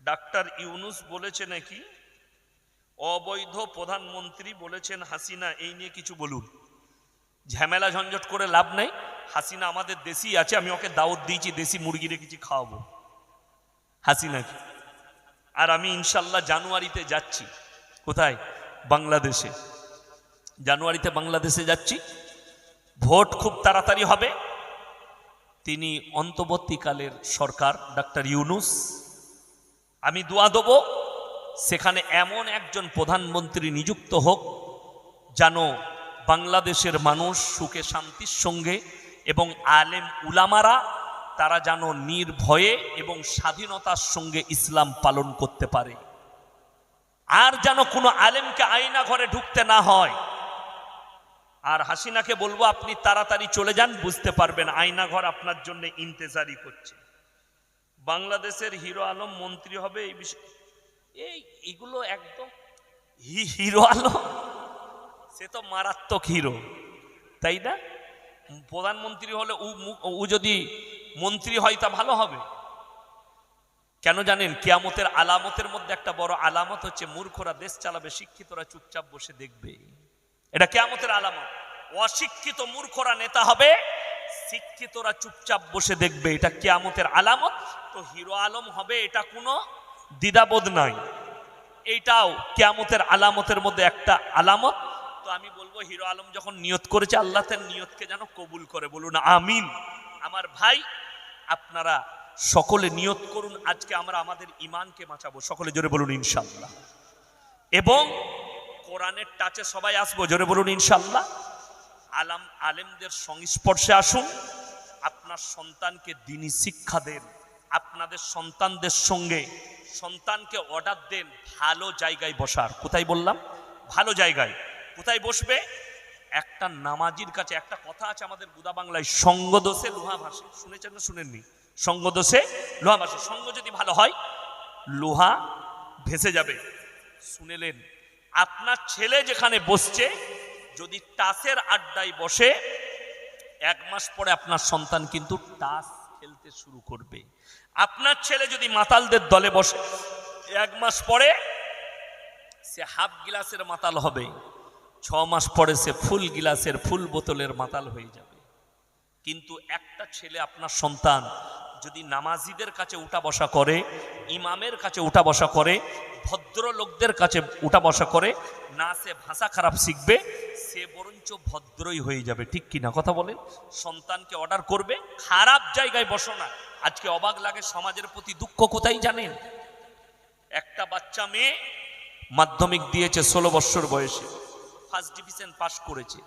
Doctor Yunus বলেছে নাকি? অবৈধ প্রধানমন্ত্রী বলেছেন, হাসিনা, এই নিয়ে কিছু বলুন। ঝামেলা ঝঞ্ঝট করে লাভ নেই। হাসিনা আমাদের দেশি আছে, আমি ওকে দাওয়াত দিয়েছি, দেশি মুরগি রেখেছি খাওয়াবো। হাসিনাকে আর আমি ইনশাল্লাহ জানুয়ারিতে যাচ্ছি। কোথায়? বাংলাদেশে। জানুয়ারিতে বাংলাদেশে যাচ্ছি। ভোট খুব তাড়াতাড়ি হবে। তিনি অন্তর্বর্তীকালের সরকার, ডাক্তার ইউনুস। আমি দোয়া দেব, সেখানে এমন একজন প্রধানমন্ত্রী নিযুক্ত হোক, যেন বাংলাদেশের মানুষ সুখে শান্তির সঙ্গে এবং আলেম উলামারা, তারা যেন নির্ভয়ে এবং স্বাধীনতার সঙ্গে ইসলাম পালন করতে পারে। আর যেন কোনো আলেমকে আয়না ঘরে ঢুকতে না হয়। আর হাসিনাকে বলব, আপনি তাড়াতাড়ি চলে যান, বুঝতে পারবেন আয়না ঘর আপনার জন্য ইন্তেজারি করছে। বাংলাদেশের হিরো আলম মন্ত্রী হবে এই বিষয়ে। এই, এগুলো একদম হিরো আলম? সে তো মারাত্মক হিরো, তাই না? প্রধানমন্ত্রী হলে ও যদি মন্ত্রী হয় তা ভালো হবে। কেন জানেন? কিয়ামতের আলামতের মধ্যে একটা বড় আলামত হচ্ছে, মূর্খরা দেশ চালাবে, শিক্ষিতরা চুপচাপ বসে দেখবে। এটা কেয়ামতের আলামত। অশিক্ষিত মূর্খরা নেতা হবে শিক্ষিতরা চুপচাপ বসে দেখবে, এটা কেয়ামতের আলামত। তো হিরো আলম হবে, এটা কোনো দ্বিধাবোধ নাই। এইটাও কেয়ামতের আলামতের মধ্যে একটা আলামত। তো আমি বলব, হিরো আলম যখন নিয়ত করেছে, আল্লাহ তার নিয়তকে যেন কবুল করে। বলুন, আমিন। আমার ভাই, আপনারা সকলে নিয়ত করুন, আজকে আমরা আমাদের ইমানকে বাঁচাবো। সকলে জোরে বলুন ইনশাল্লাহ এবং কোরআনের টাচে সবাই আসব, জোরে বলুন ইনশাল্লাহ আলাম আলেমদের সংস্পর্শে আসুন। আপনার সন্তানকে দিনই শিক্ষা দেন। আপনাদের সন্তানদের সঙ্গে সন্তানকে অর্ডার দেন ভালো জায়গায় বসার। কোথায় বললাম? ভালো জায়গায়। কোথায় বসবে? একটা নামাজির কাছে। একটা কথা আছে আমাদের বুদা বাংলায়, সঙ্গ দোষে লোহা ভাসে। শুনেছেন না শুনেননি? সঙ্গ দোষে লোহা ভাসে। সঙ্গ যদি ভালো হয়, লোহা ভেসে যাবে। শুনেলেন। আপনার ছেলে যেখানে বসছে যদি টাসের আড্ডায় বসে, এক মাস পরে আপনার সন্তান কিন্তু টাস খেলতে শুরু করবে। আপনার ছেলে যদি মাতালদের দলে বসে, এক মাস পরে সে হাফ গিলাসের মাতাল হবে, ছ মাস পরে সে ফুল গিলাসের, ফুল বোতলের মাতাল হয়ে যাবে। কিন্তু একটা ছেলে আপনার সন্তান যদি নামাজিদের কাছে উঠা বসা করে, ইমামের কাছে উঠা বসা করে ভদ্র লোকদের কাছে উঠা বসা করে, না সে ভাষা খারাপ শিখবে, সে বরঞ্চ ভদ্রই হয়ে যাবে। ঠিক কি না কথা বলেন? সন্তানকে অর্ডার করবে, খারাপ জায়গায় বসো না। আজকে অবাক লাগে, সমাজের প্রতি দুঃখ কোথায় জানেন? একটা বাচ্চা মেয়ে মাধ্যমিক দিয়েছে ষোলো বৎসর বয়সে ফার্স্ট ডিভিশন পাশ করেছে।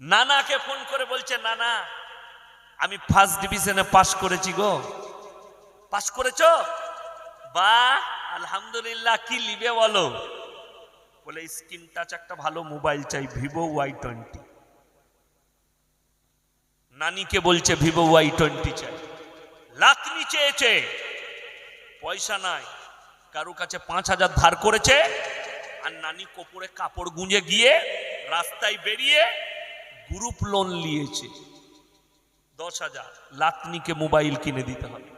নানাকে ফোন করে বলছে, নানা আমি ফার্স্ট ডিভিশনে পাশ করেছি গো। পাশ করেছ? বা আলহামদুলিল্লাহ, কি লিবে বলো? বলে স্ক্রিন টাচ একটা ভালো মোবাইল চাই ভিভো ওয়াই টোয়েন্টি নানিকে বলছে ভিভো ওয়াই টোয়েন্টি চাই। লাতনি চেয়েছে। পয়সা নাই। কারও কাছে পাঁচ হাজার ধার করেছে। আর নানি কোপরে কাপড় গুঁজে গিয়ে রাস্তায় বেরিয়ে গ্রুপ লোন নিয়েছে। দশ হাজার। লাতনিকে মোবাইল কিনে দিতে হবে।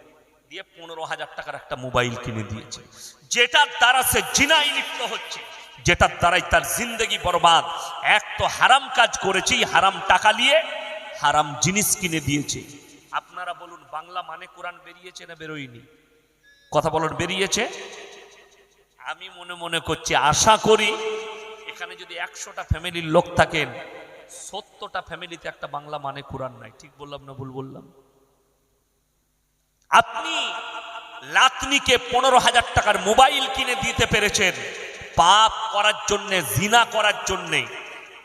দিয়ে পনেরো হাজার টাকার একটা মোবাইল কিনে দিয়েছে। যেটার দ্বারা সে জিনাই লিপ্ত হচ্ছে, যেটার দ্বারাই তার জিন্দগি বরবাদ। এক তো হারাম কাজ করেছি হারাম টাকা নিয়ে হারাম জিনিস কিনে দিয়েছে। আপনারা বলুন, বাংলা মানে কোরআন বেরিয়েছে না বেরোয়নি? কথা বলুন, বেরিয়েছে? আমি মনে মনে করছি, আশা করি এখানে যদি একশোটা ফ্যামিলির লোক থাকেন সত্তরটা ফ্যামিলিতে একটা বাংলা মানে কোরআন নাই। ঠিক বললাম না ভুল বললাম? আপনি লাতনিকে পনেরো হাজার টাকার মোবাইল কিনে দিতে পেরেছেন। পাপ করার জন্যে, জিনা করার জন্যে।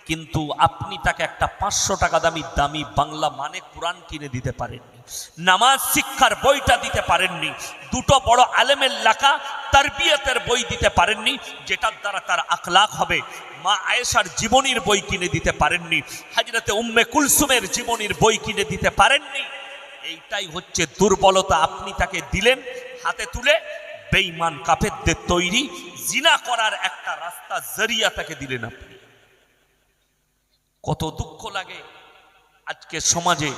কিন্তু আপনি তাকে একটা পাঁচশো টাকা দামি দামি বাংলা মানে কোরআন কিনে দিতে পারেননি। নামাজ, শিক্ষার বইটা দিতে পারেননি। দুটো বড় আলেমের লেখা তারবিয়তের বই দিতে পারেননি, যেটার দ্বারা তার আখলাখ হবে। মা আয়েশার জীবনীর বই কিনে দিতে পারেননি। হাজরতে উম্মে কুলসুমের জীবনীর বই কিনে দিতে পারেননি। এইটাই হচ্ছে দুর্বলতা। আপনি তাকে দিলেন হাতে তুলে, বেঈমান কাফেরদের তৈরি। জিনা করার একটা রাস্তা, জরিয়া তাকে দিলেন আপনি। কত দুঃখ লাগে। আজকে সমাজে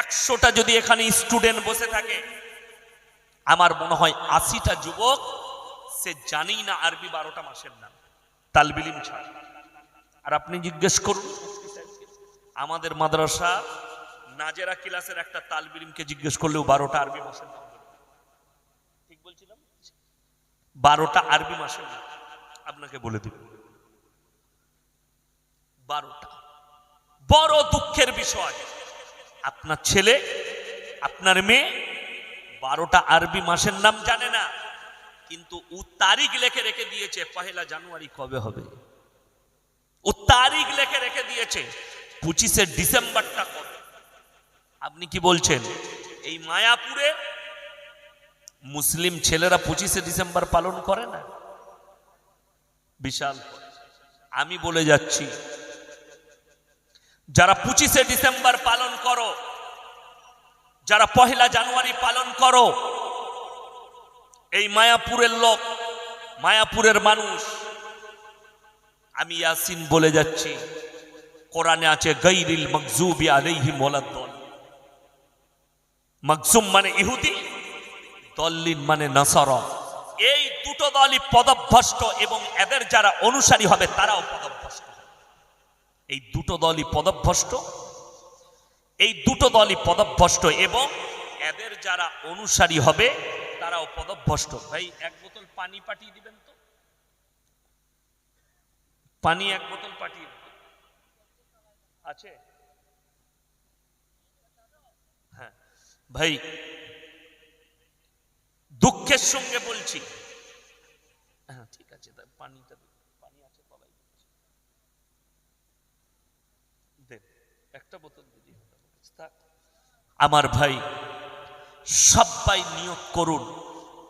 একশোটা যদি এখানে স্টুডেন্ট বসে থাকে, আমার মনে হয় আশিটা যুবক, সে জানেই না আরবি বারোটা মাসের নাম, তালবিলিম ছাড়া। আর আপনি জিজ্ঞেস করুন, আমাদের মাদ্রাসা নাজেরা ক্লাসের একটা তালবিলিমকে জিজ্ঞেস করলেও বারোটা আরবি মাসের নাম ঠিক বলছিলাম? বারোটা আরবি মাসের নাম। আপনাকে বলে দিব। বারোটা। বড় দুঃখের বিষয়। আপনার ছেলে, আপনার মেয়ে, বারোটা আরবি মাসের নাম জানে না, কিন্তু ও তারিখ লেখে রেখে দিয়েছে, পহেলা জানুয়ারি কবে হবে? ও তারিখ লেখে রেখে দিয়েছে, পঁচিশে ডিসেম্বরটা কবে? আপনি কি বলছেন? এই মায়াপুরে মুসলিম ছেলেরা পঁচিশে ডিসেম্বর পালন করে না? বিশাল। আমি বলে যাচ্ছি যারা পঁচিশে ডিসেম্বর পালন করো, যারা পহেলা জানুয়ারি পালন করো, এই মায়াপুরের লোক, মায়াপুরের মানুষ, আমি ইয়াসিন বলে যাচ্ছি, কোরআনে আছে গৈরিল মকজুবি আলাইহিম ওয়ালাদ্দল মকজুম মানে ইহুদি, দল্লিন মানে নাসারা এই দুটো দলই পদভ্রষ্ট এবং এদের যারা অনুসারী হবে, তারাও পদভ্রষ্ট হবে। এই দুটো দলই পদভ্রষ্ট, এই দুটো দলই পদভ্রষ্ট এবং এদের যারা অনুসারী হবে, তারাও পদভ্রষ্ট। ভাই, এক বোতল পানি পাঠিয়ে দিবেন তো? পানি এক বোতল পাঠিয়ে দিবেন। আছে? হ্যাঁ। ভাই, দুঃখের সঙ্গে বলছি। হ্যাঁ ঠিক আছে পানিটা পানি আছে তলায় দিচ্ছি। দেন। একটা বোতল আমার ভাই সবাই নিয়োগ করুন।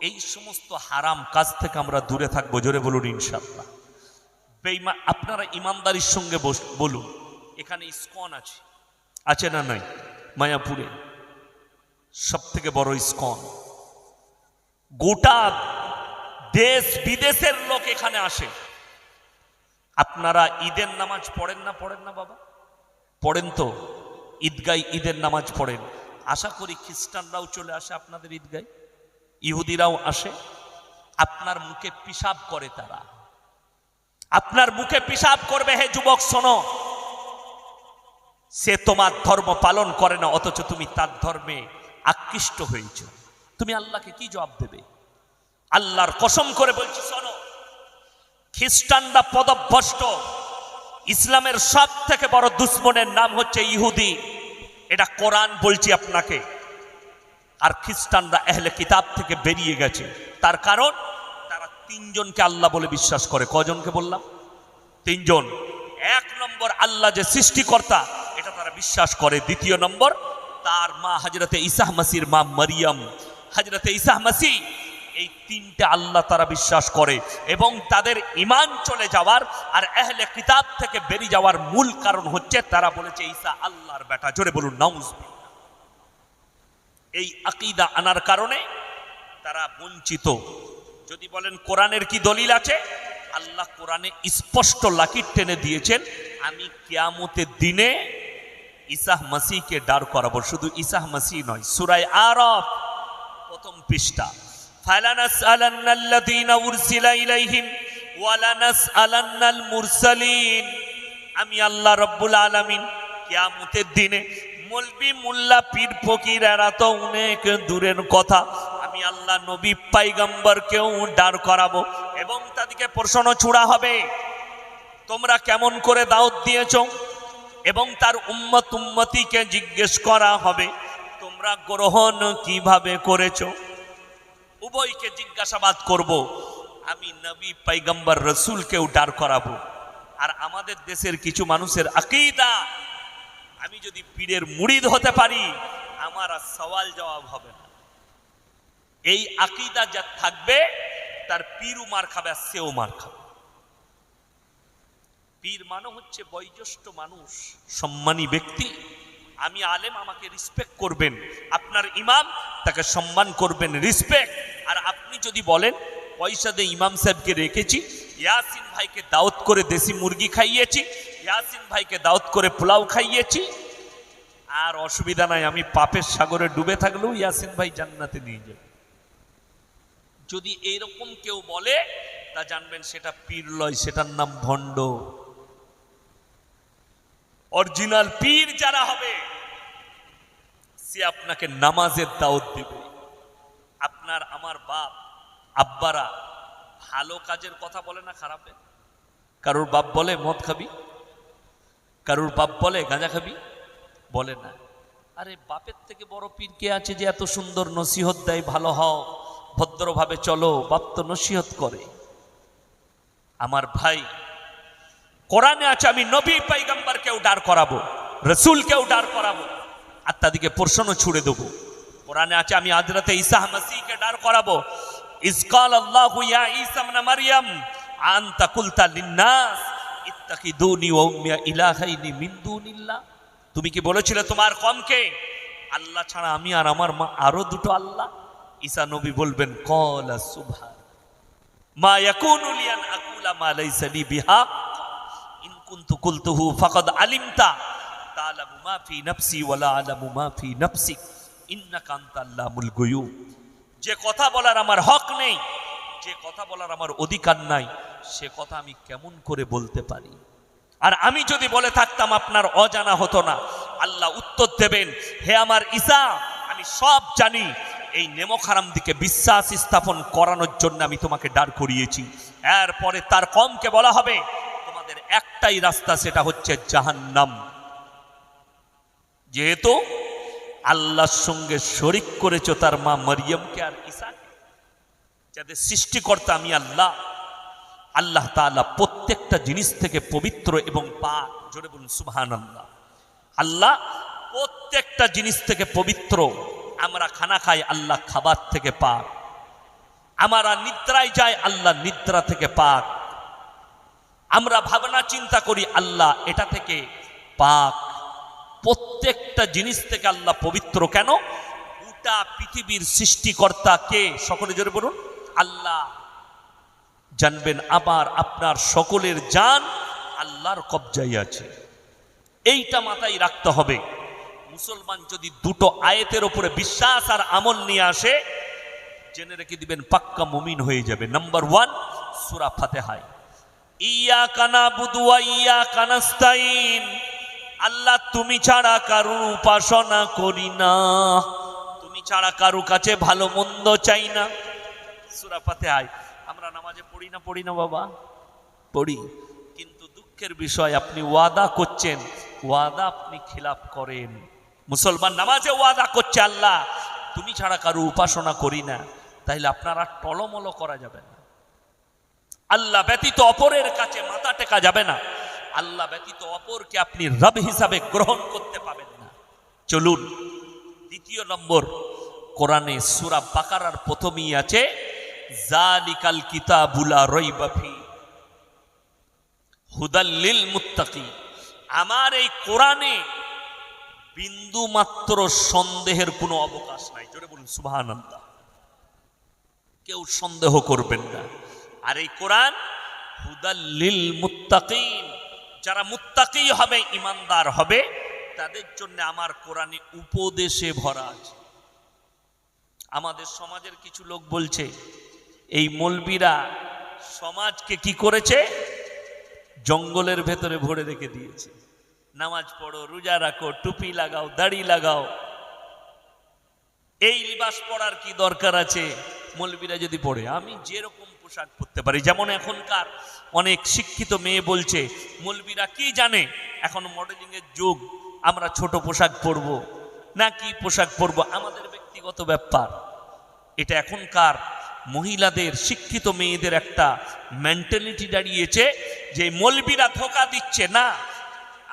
এই সমস্ত হারাম কাজ থেকে আমরা দূরে থাকব, জোরে বলুন ইনশাল্লাহ বেঈমা আপনারা ইমানদারির সঙ্গে বলুন, এখানে ইস্কন আছে। আছে না নাই? মায়াপুরে। সব থেকে বড় ইস্কন। গোটা দেশ বিদেশের লোক এখানে আসে। আপনারা ঈদের নামাজ পড়েন না পড়েন না বাবা? পড়েন তো ঈদগায় ঈদের নামাজ পড়েন। আশা করি খ্রিস্টানরাও চলে আসে আপনাদের ঈদগায় ইহুদিরাও আসে। আপনার মুখে পিসাব করে তারা। আপনার মুখে পিসাব করবে, হে যুবক, শোনো। সে তোমার ধর্ম পালন করে না, অথচ তুমি তার ধর্মে আকৃষ্ট হয়েছ। তুমি আল্লাহকে কি জবাব দেবে? আল্লাহর কসম করে বলছি, শোনো। খ্রিস্টানরা পদভ্রষ্ট। ইসলামের সব থেকে বড় দুশ্মনের নাম হচ্ছে ইহুদি। এটা কোরআন বলছি আপনাকে। আর খ্রিস্টানরা এহলে কিতাব থেকে বেরিয়ে গেছে। তার কারণ, তারা তিনজনকে আল্লাহ বলে বিশ্বাস করে। কজনকে বললাম? তিনজন। এক নম্বর আল্লাহ যে সৃষ্টিকর্তা, এটা তারা বিশ্বাস করে। দ্বিতীয় নম্বর, তার মা হজরতে ইসাহ মাসির মা মারিয়াম। হজরতে ইসাহ মাসি এই তিনটে আল্লাহ তারা বিশ্বাস করে এবং তাদের ইমান চলে যাওয়ার আর এহলে কিতাব থেকে বেরিয়ে যাওয়ার মূল কারণ হচ্ছে তারা বলেছে, ঈসা আল্লাহর বেটা। জোরে বলুন নাউজ এই আকিদা আনার কারণে তারা বঞ্চিত। যদি বলেন, কোরআনের কি দলিল আছে? আল্লাহ কোরআনে স্পষ্ট লাকির টেনে দিয়েছেন, আমি কেয়ামতের দিনে ইসাহ মাসিকে দাঁড় করাবো। শুধু ইসাহ মাসি নয়, সুরায় আরব প্রথম পৃষ্ঠা। فلنسألن الذين أرسل إليهم ولنسألن المرسلين আমি আল্লাহ রব্বুল আলামিন কিয়ামতের দিনে মলবি মোল্লা পীর ফকির এরা তো অনেক দূরের কথা আমি আল্লাহ নবী পাইগাম্বরকেও দাঁড় করাবো এবং তাদেরকে প্রশ্ন ছুড়া হবে তোমরা কেমন করে দাওয়াত দিয়েছ এবং তার উম্মত উম্মতিকে জিজ্ঞেস করা হবে তোমরা গ্রহণ কিভাবে করেছো উভয়কে জিজ্ঞাসাবাদ করব, আমি নবী পাইগম্বর রসুলকেও দাঁড় করাবো। আর আমাদের দেশের কিছু মানুষের আকিদা, আমি যদি পীরের মুড়িদ হতে পারি, আমার আর সওয়াল জবাব হবে না। এই আকিদা যা থাকবে, তার পীরও মার খাবে আর সেও মার খাবে। পীর মানে হচ্ছে বয়োজ্যেষ্ঠ মানুষ, সম্মানী ব্যক্তি। আমি আলেম, আমাকে রিসপেক্ট করবেন। আপনার ইমাম, তাকে সম্মান করবেন রিসপেক্ট আর আপনি যদি বলেন, পয়সা দিয়ে ইমাম সাহেবকে রেখেছি, ইয়াসিন ভাইকে দাওয়াত করে দেশি মুরগি খাইয়েছি, ইয়াসিন ভাইকে দাওয়াত করে পোলাও খাইয়েছি, আর অসুবিধা নাই, আমি পাপের সাগরে ডুবে থাকলেও ইয়াসিন ভাই জান্নাতে নিয়ে যাবে। যদি এইরকম কেউ বলে, তা জানবেন সেটা পীর লয় সেটার নাম ভণ্ড। অরিজিনাল পীর যারা হবে, সে আপনাকে নামাজের দাওয়াত দিবে। আপনার, আমার বাপ, আব্বারা ভালো কাজের কথা বলে না খারাপের কারোর বাপ বলে, মদ খাবি? কারোর বাপ বলে, গাঁজা খাবি? বলে না। আরে, বাপের থেকে বড় পীর কে আছে যে এত সুন্দর নসিহত দেয়, ভালো হও, ভদ্রভাবে চলো, বাপ তো নসিহত করে। আমার ভাই কোরআনে আছে, আমি নবী পাইগাম্বার কেউ দাঁড় করাবো রসুল কেউ দাঁড় করাবো, আর তাদেরকে প্রশ্ন ছুড়ে দেবো। কোরআনে আছে, আমি আজরাতে ঈসা মাসিকে দাঁড় করাবো। ইসকাল আল্লাহু ইয়া ঈসা ইবনে মারইয়াম আনতা কুলতা লিন্নাস, ইত্তাকিদুনি ওয়া উম্মিয়া ইলাহাইনি মিন দুনিল্লাহ। তুমি কি বলেছিলে তোমার কমকে? আল্লাহ ছাড়া আমি আর আমার মা, আরও দুটো আল্লাহ? ঈসা নবী বলবেন, কলা সুবহান, মা ইয়াকুনু লি আন আকুলা মা লাইসা লি ইন কুনতু কুলতুহু ফাকাদ আলিমতা। তা'লামু মা ফি নাফসি ওয়া লা আ'লামু মা ফি নাফসিক ইন্নাকা যে কথা বলার আমার হক নেই, যে কথা বলার আমার অধিকার নাই, সে কথা আমি কেমন করে বলতে পারি? আর আমি যদি বলে থাকতাম আপনার অজানা হতো না, আল্লাহ উত্তর দেবেন, হে আমার ঈসা, আমি সব জানি, এই নেমখারাম দিকে বিশ্বাস স্থাপন করানোর জন্য আমি তোমাকে দাঁড় করিয়েছি। এরপরে তার কমকে বলা হবে তোমাদের একটাই রাস্তা, সেটা হচ্ছে জাহান্নাম। যেহেতু আল্লাহর সঙ্গে শরিক করেছ তার মা মরিয়মকে আর ঈসাকে যাদের সৃষ্টিকর্তা আমি আল্লাহ আল্লাহ তাআলা প্রত্যেকটা জিনিস থেকে পবিত্র এবং পা জোরে বলুন সুবহান আল্লাহ আল্লাহ প্রত্যেকটা জিনিস থেকে পবিত্র। আমরা খানা খাই, আল্লাহ খাবার থেকে পাক। আমরা নিদ্রায় যাই, আল্লাহ নিদ্রা থেকে পাক। আমরা ভাবনা চিন্তা করি, আল্লাহ, এটা থেকে পাক। প্রত্যেকটা জিনিস থেকে আল্লাহ পবিত্র কেন? গোটা পৃথিবীর সৃষ্টিকর্তা কে? সকলে জোরে বলুন। আল্লাহ। জানবেন, আবার আপনার সকলের জান আল্লাহর কবজাই আছে। এইটা মাথায় রাখতে হবে। মুসলমান যদি দুটো আয়েতের ওপরে বিশ্বাস আর আমল নিয়ে আসে, জেনে রেখে দিবেন, পাক্কা মুমিন হয়ে যাবে। নাম্বার ওয়ান, সুরা ফাতেহায় ইয়া কানা বুদুয়া ইয়া কানাস্তাইন আল্লাহ, তুমি ছাড়া কারুর উপাসনা করি না। তুমি ছাড়া কারু কাছে ভালো মন্দ চাই না। সুরা ফাতেহায়, আমরা নামাজে পড়ি না পড়ি না বাবা? পড়ি। কিন্তু দুঃখের বিষয়, আপনি ওয়াদা করছেন, ওয়াদা আপনি খিলাপ করেন। মুসলমান নামাজে ওয়াদা করছে আল্লাহ, তুমি ছাড়া কারও উপাসনা করি না। তাইলে আপনারা টলমল করা যাবে না। আল্লাহ ব্যতীত অপরের কাছে মাথা টেকা যাবে না। আল্লাহ ব্যতীত অপরকে আপনি রব হিসাবে গ্রহণ করতে পাবেন না। চলুন, দ্বিতীয় নম্বর, কোরআনে সুরা বাকারার প্রথমেই আছে, জালিকাল কিতাবুলা রইবাফি হুদাল্লিল মুত্তাকি। আমার এই কোরআনে বিন্দু মাত্র সন্দেহের কোনো অবকাশ নাই। জোরে বলুন, সুবহানাল্লাহ। কেউ সন্দেহ করবেন না। আর এই কোরআন হুদাল্লিল মুত্তাকিন, যারা মুত্তাকি হবে, ইমানদার হবে, তাদের জন্য আমার কোরআনে উপদেশে ভরা আছে। আমাদের সমাজের কিছু লোক বলছে, এই মলবিরা সমাজকে কি করেছে? জঙ্গলের ভেতরে ভরে রেখে দিয়েছে। নামাজ পড়ো, রোজা রাখো, টুপি লাগাও, দাড়ি লাগাও। এই লিবাস পড়ার কি দরকার আছে? মলবিরা যদি পড়ে, আমি যেরকম পোশাক পরতে পারি। যেমন এখনকার অনেক শিক্ষিত মেয়ে বলছে, মলবিরা কি জানে? এখন মডেলিং এর যুগ, আমরা ছোট পোশাক পরব না কি পোশাক পরব? আমাদের ব্যক্তিগত ব্যাপার। এটা এখনকার মহিলাদের, শিক্ষিত মেয়েদের একটা মেন্টালিটি দাঁড়িয়েছে যে মলবিরা ধোকা দিচ্ছে, না,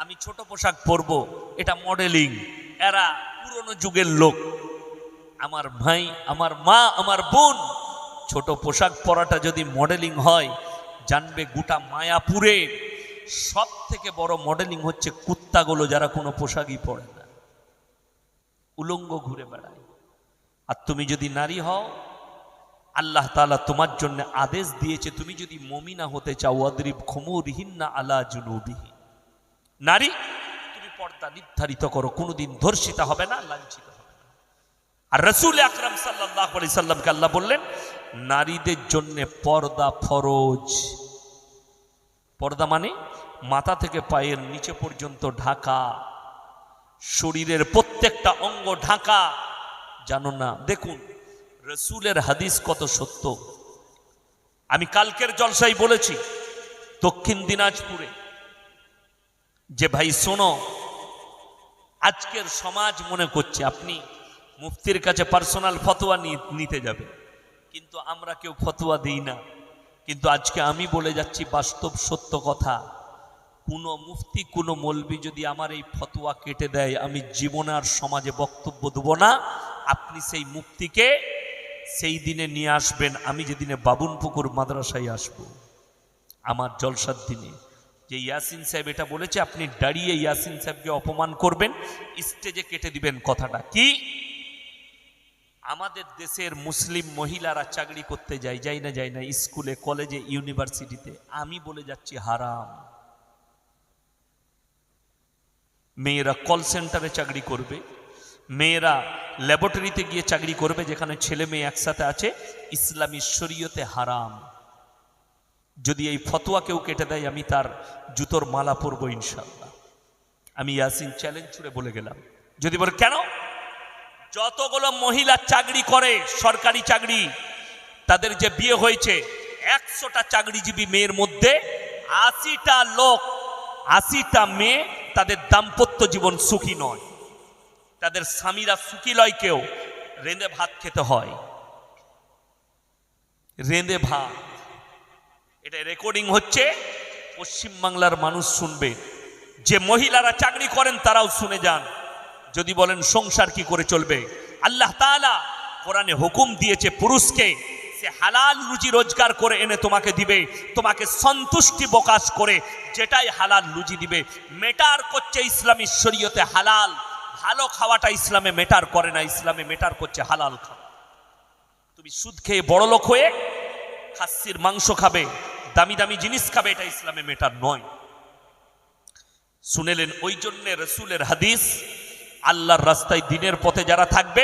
আমি ছোট পোশাক পরবো। এটা মডেলিং এরা পুরনো যুগের লোক। আমার ভাই, আমার মা, আমার বোন ছোট পোশাক পরাটা যদি মডেলিং হয়, জানবে গোটা মায়াপুরে সব থেকে বড় মডেলিং হচ্ছে কুত্তাগুলো যারা কোনো পোশাকই পরে না। উলঙ্গ ঘুরে বেড়ায়। আর তুমি যদি নারী হও, আল্লাহ তাআলা তোমার জন্য আদেশ দিয়েছে, তুমি যদি মমিনা হতে চাও অদ্রিব না আলা জুনুবিহি। নারী, তুমি পর্দা নির্ধারিত করো, কোনোদিন ধর্ষিতা হবে না, লাঞ্ছিত আর রসুল আকরাম সাল্লাহ আলি সাল্লামকে আল্লাহ বললেন, নারীদের জন্য পর্দা ফরজ। পর্দা মানে মাথা থেকে পায়ের নিচে পর্যন্ত ঢাকা, শরীরের প্রত্যেকটা অঙ্গ ঢাকা। জানো না, দেখুন, রসুলের হাদিস কত সত্য। আমি কালকের জলসাই বলেছি, দক্ষিণ দিনাজপুরে, যে ভাই, শোনো, আজকের সমাজ মনে করছে আপনি মুফতির কাছে পার্সোনাল ফতোয়া নিতে যাবে। কিন্তু আমরা কেউ ফতোয়া দিই না। কিন্তু আজকে আমি বলে যাচ্ছি বাস্তব সত্য কথা। কোনো মুফতি, কোনো মলবি যদি আমার এই ফতোয়া কেটে দেয়, আমি জীবনে আর সমাজে বক্তব্য দেবো না। আপনি সেই মুক্তিকে সেই দিনে নিয়ে আসবেন। আমি যেদিনে বাবুনপুকুর মাদ্রাসায় আসব, আমার জলসার দিনে। যে ইয়াসিন সাহেব এটা বলেছে, আপনি দাঁড়িয়ে ইয়াসিন সাহেবকে অপমান করবেন স্টেজে কেটে দিবেন কথাটা। কি? আমাদের দেশের মুসলিম মহিলারা চাকরি করতে যায় যায় না যায় না, স্কুলে, কলেজে, ইউনিভার্সিটিতে। আমি বলে যাচ্ছি হারাম। মেয়েরা কল সেন্টারে চাকরি করবে, মেয়েরা ল্যাবরেটরিতে গিয়ে চাকরি করবে, যেখানে ছেলে মেয়ে একসাথে আছে, ইসলামী শরীয়তে হারাম। যদি এই ফতোয়া কেউ কেটে দেয়, আমি তার জুতোর মালা পরবো ইনশাল্লাহ আমি ইয়াসিন চ্যালেঞ্জ ছুড়ে বলে গেলাম। যদি বলে, কেন? যতগুলো মহিলা চাকরি করে, সরকারি চাকরি, তাদের যে বিয়ে হয়েছে, একশোটা চাকরিজীবী মেয়ের মধ্যে আশিটা লোক, আশিটা মেয়ে তাদের দাম্পত্য জীবন সুখী নয়। তাদের স্বামীরা সুখী লয় কেউ, রেঁধে ভাত খেতে হয়। রেঁধে ভাত। এটা রেকর্ডিং হচ্ছে, পশ্চিমবাংলার মানুষ শুনবে। যে মহিলারা চাকরি করেন, তারাও শুনে যান। যদি বলেন সংসার কি করে চলবে? আল্লাহ তাআলা কোরআনে হুকুম দিয়েছে পুরুষকে, সে হালাল রুজি রোজগার করে এনে তোমাকে দিবে, তোমাকে সন্তুষ্টি প্রকাশ করে যেটাই হালাল রুজি দিবে। মেটার করছে ইসলামী শরীয়তে হালাল, ভালো খাওয়াটা ইসলামে মেটার করে না, ইসলামে মেটার করছে হালাল খাওয়া। তুমি সুদ খেয়ে বড় লোক হয়ে খাসির মাংস খাবে, দামি দামি জিনিস খাবে, এটা ইসলামে মেটার নয়। শুনেলেন, ওই জন্য রসুলের হাদিস আল্লাহর রাস্তায় দিনের পথে যারা থাকবে,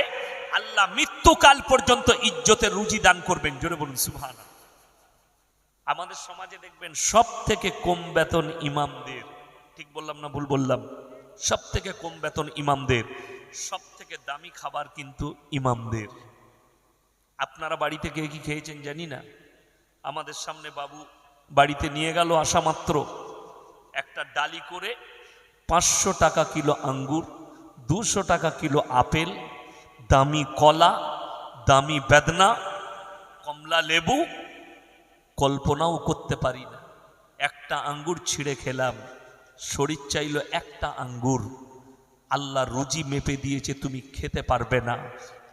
আল্লাহ মৃত্যুকাল পর্যন্ত ইজ্জতের রুজি দান করবেন। জোরে বলুন সুহান আমাদের সমাজে দেখবেন সব থেকে কম বেতন ইমামদের, ঠিক বললাম না ভুল বললাম? সব থেকে কম বেতন ইমামদের সব থেকে দামি খাবার কিন্তু ইমামদের। আপনারা বাড়িতে কে কি খেয়েছেন জানি না? আমাদের সামনে বাবু বাড়িতে নিয়ে গেল আসা মাত্র। একটা ডালি করে পাঁচশো টাকা কিলো আঙ্গুর দুশো টাকা কিলো আপেল, দামি কলা, দামি বেদনা, কমলা লেবু, কল্পনাও করতে পারি না। একটা আঙ্গুর ছিঁড়ে খেলাম, শরীর চাইলো একটা আঙ্গুর। আল্লাহ রুজি মেপে দিয়েছে, তুমি খেতে পারবে না।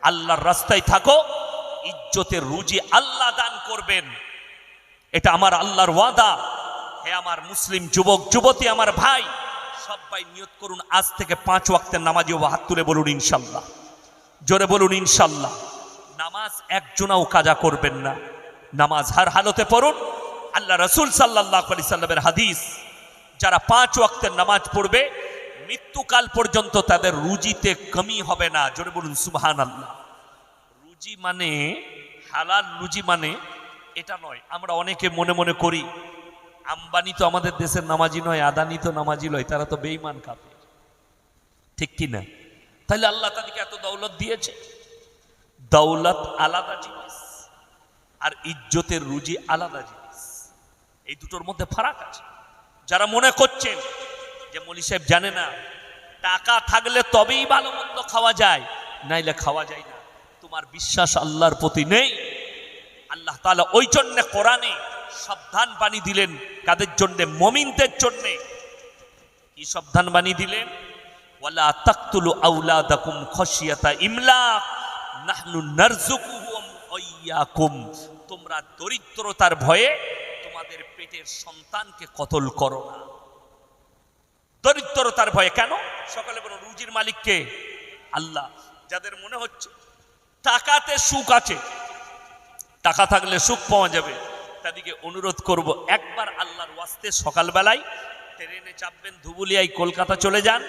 আল্লাহর রাস্তায় থাকো, ইজ্জতের রুজি আল্লাহ দান করবেন। এটা আমার আল্লাহর ওয়াদা। হে আমার মুসলিম যুবক, যুবতী, আমার ভাই সবাই নিয়ত করুন, আজ থেকে পাঁচ ওয়াক্তের নামাজি ও হাত তুলে বলুন, ইনশাল্লাহ। জোরে বলুন, ইনশাল্লাহ। নামাজ একজনাও কাজা করবেন না। নামাজ হার হালতে পড়ুন। আল্লাহ রসুল সাল্লাহ আলি সাল্লামের হাদিস, যারা পাঁচ ওয়াক্তের নামাজ পড়বে, মৃত্যুকাল পর্যন্ত তাদের রুজিতে কমি হবে না। জোরে বলুন সুবহান আল্লাহ রুজি মানে হালাল রুজি মানে এটা নয়। আমরা অনেকে মনে মনে করি আম্বানি তো আমাদের দেশের নামাজি নয়, আদানি তো নামাজি নয় তারা তো বেইমান কাপে ঠিক কি না তাহলে আল্লাহ তাদেরকে এত দৌলত দিয়েছে? দৌলত আলাদা জিনিস, আর ইজ্জতের রুজি আলাদা জিনিস। এই দুটোর মধ্যে ফারাক আছে। যারা মনে করছেন যে মলি সাহেব জানে না, টাকা থাকলে তবেই ভালো মন্দ খাওয়া যায়, নাইলে খাওয়া যায় না। তোমার বিশ্বাস আল্লাহর প্রতি নেই। আল্লাহ তাআলা ওই জন্য কোরআনে সাবধান বাণী দিলেন কাদের জন্য? মমিনদের জন্য। কি সাবধান বাণী দিলেন? ওয়ালা তাকতুলু আউলাদাকুম খশিয়াতা ইমলাক। নাহনু নারযুকুহুম ওয়াইয়াকুম তোমরা দরিদ্রতার ভয়ে তোমাদের পেটের সন্তানকে কতল করো না। দরিদ্রতার ভয়ে কেন? সকালে বলো, রুজির মালিককে। আল্লাহ, যাদের মনে হচ্ছে টাকাতে সুখ আছে, টাকা থাকলে সুখ পাওয়া যাবে। তাদেরকে অনুরোধ করব, একবার আল্লাহর ওয়াস্তে সকালবেলায় ট্রেনে চাপবেন, ধুবুলিয়ায় কলকাতা চলে যান।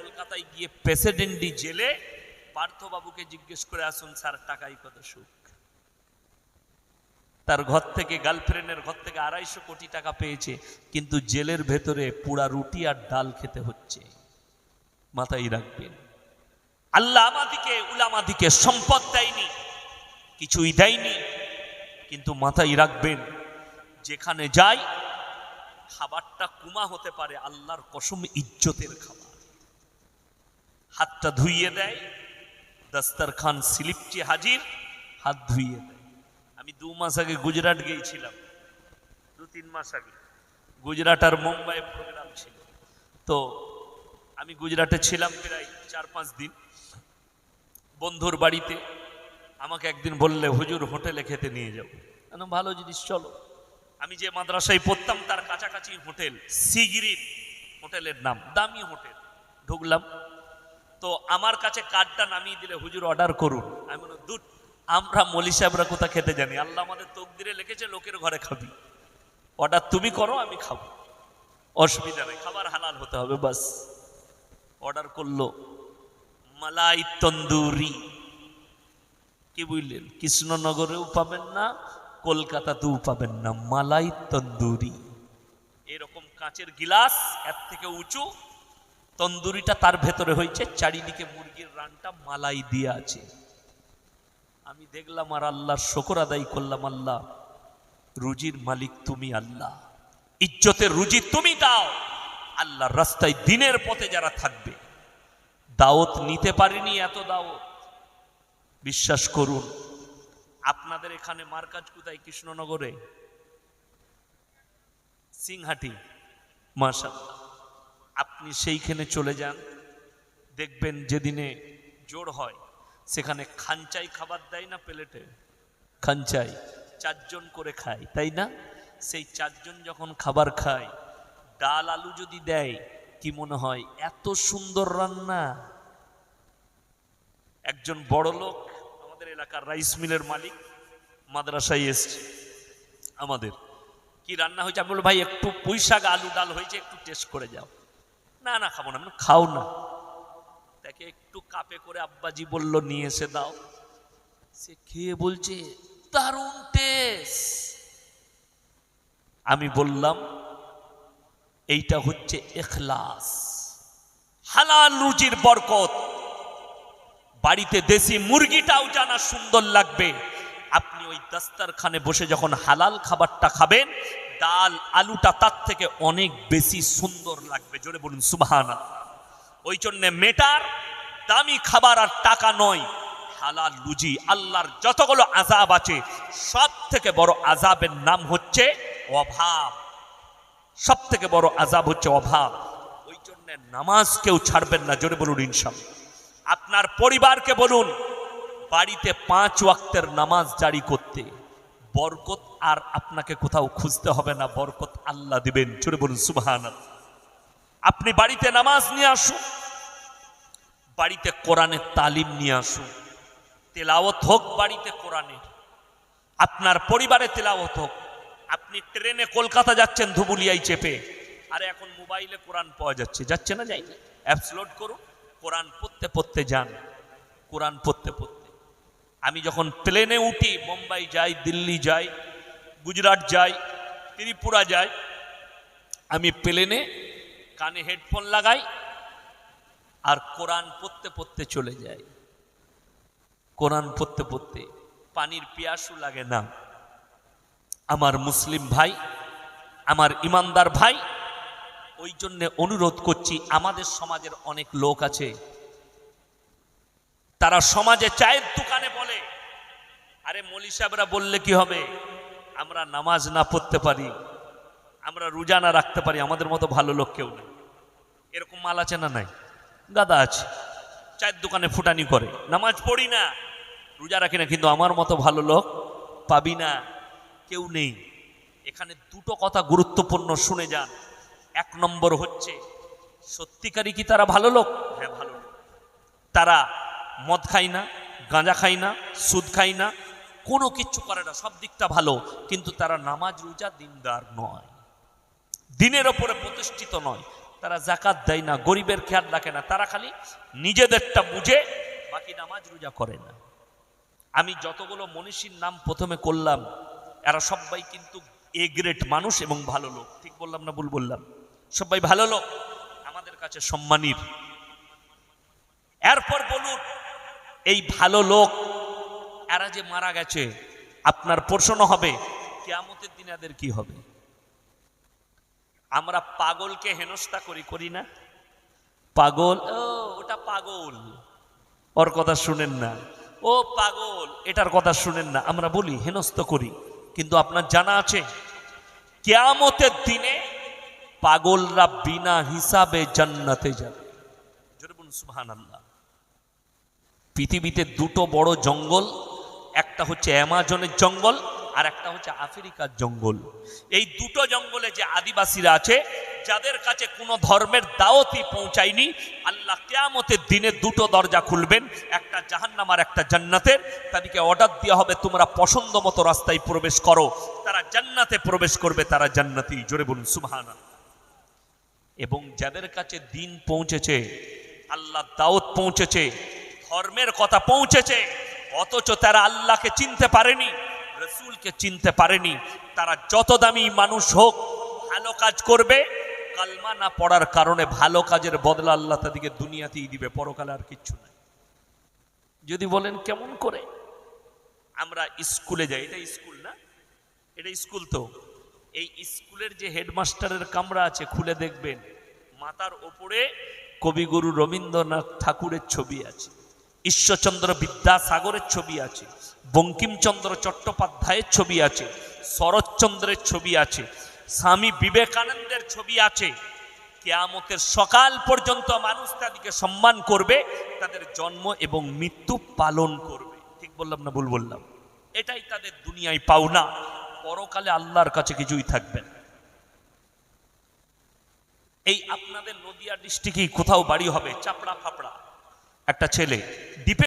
কলকাতায় গিয়ে প্রেসিডেন্টি জেলে পার্থবাবুকে জিজ্ঞেস করে আসুন, স্যার, টাকাই কত সুখ? তার ঘর থেকে, গার্লফ্রেন্ডের ঘর থেকে আড়াইশো কোটি টাকা পেয়েছে, কিন্তু জেলের ভেতরে পুরা রুটি আর ডাল খেতে হচ্ছে। মাথায় রাখবেন, আল্লাহ আমাদিকে, উলামাদিকে সম্পদ দেয়নি, কিছুই দেয়নি। কিন্তু মাথায় রাখবেন, যেখানে যাই, খাবারটা কুমা হতে পারে, আল্লাহর কসম ইজ্জতের খাবার। হাতটা ধুইয়ে দেয়, দস্তরখান স্লিপচে হাজির, হাত ধুইয়ে দেয়। আমি দু মাস আগে গুজরাট গিয়েছিলাম, দু তিন মাস আগে। গুজরাট আর মুম্বাই প্রোগ্রাম ছিল। তো আমি গুজরাটে ছিলাম প্রায় চার পাঁচ দিন। বন্ধুর বাড়িতে আমাকে একদিন বললে হুজুর হোটেলে খেতে নিয়ে যাও। কেন? ভালো জিনিস চলো। আমি যে মাদ্রাসায় পড়তাম তার কাছাকাছি হোটেল সিগিরিন হোটেলের নাম দামি হোটেল। ঢুকলাম। তো আমার কাছে কার্ডটা নামিয়ে দিলে হুজুর অর্ডার করুন। আমি বললাম দুধ আমরা মলি সাহেবরা কোথা খেতে জানি? আল্লাহ আমাদের তকদিরে লিখেছে লোকের ঘরে খাবি। অর্ডার তুমি করো আমি খাব। অসুবিধা নেই খাবার হালাল হতে হবে বাস। অর্ডার করল মালাই তন্দুরি। কি বুঝলেন? কৃষ্ণনগরেও পাবেন না, কলকাতাতেও পাবেন না। মালাই তন্দুরি। এরকম কাঁচের গিলাস এর থেকে উঁচু, তন্দুরিটা তার ভেতরে হয়েছে, চারিদিকে মুরগির রানটা মালাই দিয়ে আছে। আমি দেখলাম আর আল্লাহর শকর আদায় করলাম, আল্লাহ, রুজির মালিক তুমি আল্লাহ। ইজ্জতের রুজি তুমি দাও। আল্লাহর রাস্তায় দিনের পথে যারা থাকবে দাওত নিতে পারিনি এত দাওত বিশ্বাস করুন, আপনাদের এখানে মার্কাজ কোথায়? কৃষ্ণনগরে? সিংহাটি মাসা আপনি সেইখানে চলে যান, দেখবেন যেদিনে জোর হয়, সেখানে খাঞ্চাই খাবার দেয় না প্লেটে? খাঞ্চাই চারজন করে খায়, তাই না? সেই চারজন যখন খাবার খায়, ডাল আলু যদি দেয়, কি মনে হয় এত সুন্দর রান্না? একজন বড় লোক আমাদের এলাকার রাইস মিলের মালিক, মাদ্রাসায় এসছে। আমাদের। কি রান্না হয়েছে? আমি বলব ভাই, একটু পুঁই শাক আলু, ডাল হয়েছে, একটু টেস্ট করে যাও। না না, খাব না। আমি খাও না। তাকে একটু কাপে করে আব্বাজি বলল, নিয়ে এসে দাও। সে খেয়ে বলছে, দারুণ টেস্ট আমি বললাম, এইটা হচ্ছে এখলাস। হালাল রুজির বরকত। বাড়িতে দেশি মুরগিটাও জানা সুন্দর লাগবে। আপনি ওই দাস্তারখানে বসে যখন হালাল খাবারটা খাবেন, ডাল, আলুটা তার থেকে অনেক বেশি সুন্দর লাগবে। জোরে বলুন সুবাহানা ওই জন্য মেটার, দামি খাবার আর টাকা নয়, হালাল লুজি আল্লাহর যতগুলো আজাব আছে সব থেকে বড় আজাবের নাম হচ্ছে অভাব। সব থেকে বড় আজাব হচ্ছে অভাব। ওই জন্য নামাজ কেউ ছাড়বেন না, জোরে বলুন ইনশাল্লাহ আপনার পরিবারকে বলুন, বাড়িতে পাঁচ ওয়াক্তের নামাজ জারি করতে বরকত আর আপনাকে কোথাও খুঁজতে হবে না, বরকত আল্লাহ দিবেন। জোরে বলুন সুবহান আপনি বাড়িতে নামাজ নিয়ে আসুন, বাড়িতে কোরআনের তালিম নিয়ে আসুন। তেলাওত হোক বাড়িতে কোরআনের, আপনার পরিবারে তেলাওত হোক। আপনি ট্রেনে কলকাতা যাচ্ছেন ধুবুলিয়ায় চেপে, আরে এখন মোবাইলে কোরআন পাওয়া যাচ্ছে যাচ্ছে না যাই অ্যাপস লোড করুন। কোরআন পড়তে পড়তে যান। কোরআন পড়তে পড়তে। আমি যখন প্লেনে উঠি, মুম্বাই যাই, দিল্লি যাই, গুজরাট যাই, ত্রিপুরা যাই, আমি প্লেনে কানে হেডফোন লাগাই আর কোরআন পড়তে পড়তে চলে যাই। কোরআন পড়তে পড়তে পানির পিয়াসও লাগে না। আমার মুসলিম ভাই, আমার ইমানদার ভাই ওই জন্য অনুরোধ করছি, আমাদের সমাজের অনেক লোক আছে, তারা সমাজে চায়ের দোকানে বলে, আরে মলি সাহেবরা বললে কি হবে? আমরা নামাজ না পড়তে পারি, আমরা রোজা না রাখতে পারি, আমাদের মতো ভালো লোক কেউ নেই। এরকম মাল আছে না নাই? গাদা আছে, চায়ের দোকানে ফুটানি করে, নামাজ পড়ি না, রোজা রাখি না, কিন্তু আমার মতো ভালো লোক পাবি না, কেউ নেই। এখানে দুটো কথা গুরুত্বপূর্ণ শুনে যান। এক নম্বর হচ্ছে সত্যিকারই কি তারা ভালো লোক? হ্যাঁ ভালো লোক। তারা মদ খায় না গাঁজা খায় না সুদ খায় না কোনো কিচ্ছু করে না সব দিকটা ভালো কিন্তু তারা নামাজ রোজা দিনদার নয়। দিনের ওপরে প্রতিষ্ঠিত নয়। তারা জাকাত দেয় না গরিবের খেয়াল রাখে না তারা খালি নিজেদেরটা বুঝে বাকি নামাজ রোজা করে না। আমি যতগুলো মনীষীর নাম প্রথমে করলাম এরা সবাই কিন্তু এ গ্রেড মানুষ এবং ভালো লোক। ঠিক বললাম না ভুল বললাম? সবাই ভালো লোক? আমাদের কাছে সম্মানীর। এরপর বলুন, এই ভালো লোক, এরা যে মারা গেছে, আপনার প্রশ্ন হবে, কেয়ামতের দিনে এদের কি হবে? আমরা পাগলকে হেনস্থা করি করি না? পাগল? ও, ওটা পাগল। ওর কথা শুনেন না। ও, পাগল। এটার কথা শুনেন না। আমরা বলি, হেনস্থ করি। কিন্তু আপনার জানা আছে, কেয়ামতের দিনে পাগলরা বিনা হিসাবে জান্নাতে যাবে। সুবহানাল্লাহ। পৃথিবীতে দুটো বড় জঙ্গল, একটা হচ্ছে অ্যামাজনের জঙ্গল আর একটা হচ্ছে আফ্রিকার জঙ্গল। এই দুটো জঙ্গলে যে আদিবাসীরা আছে, যাদের কাছে কোনো ধর্মের দাওয়াতই পৌঁছায়নি, আল্লাহ কেয়ামতের দিনে দুটো দরজা খুলবেন, একটা জাহান্নাম আর একটা জান্নাতের। তাদেরকে অর্ডার দেওয়া হবে, তোমরা পছন্দ মতো রাস্তায় প্রবেশ করো। তারা জান্নাতে প্রবেশ করবে, তারা জান্নাতি। জোরে বলুন, সুবহানাল্লাহ। এবং যাদের কাছে দিন পৌঁছেছে, আল্লাহ দাউদ পৌঁছেছে, ধর্মের কথা পৌঁছেছে, অথচ তারা আল্লাহকে চিনতে পারেনি, রসুলকে চিনতে পারেনি। তারা যত দামি মানুষ হোক, ভালো কাজ করবে, কালমা না পড়ার কারণে ভালো কাজের বদলা আল্লাহ তাদেরকে দুনিয়াতেই দিবে, পরকালে আর কিচ্ছু নাই। যদি বলেন কেমন করে? আমরা স্কুলে যাই, এটা স্কুল না? এটা স্কুল তো। এই স্কুলের যে হেডমাস্টারের কামরা আছে, খুলে দেখবেন মাতার ওপরে কবিগুরু রবীন্দ্রনাথ ঠাকুরের ছবি আছে, ঈশ্বরচন্দ্র বিদ্যাসাগরের ছবি আছে, বঙ্কিমচন্দ্র চট্টোপাধ্যায়ের ছবি আছে, শরৎচন্দ্রের ছবি আছে, স্বামী বিবেকানন্দের ছবি আছে। কেয়ামতের সকাল পর্যন্ত মানুষ তাদেরকে সম্মান করবে, তাদের জন্ম এবং মৃত্যু পালন করবে। ঠিক বললাম না ভুল বললাম? এটাই তাদের দুনিয়ায় পাওনা। পরকালে আল্লাহর কাছে কিছুই থাকবেন এই আপনাদের নদিয়া ডিস্ট্রিক্টে কোথাও বাড়ি হবে, চাপড়া ফাপড়া। একটা ছেলে, ডিপে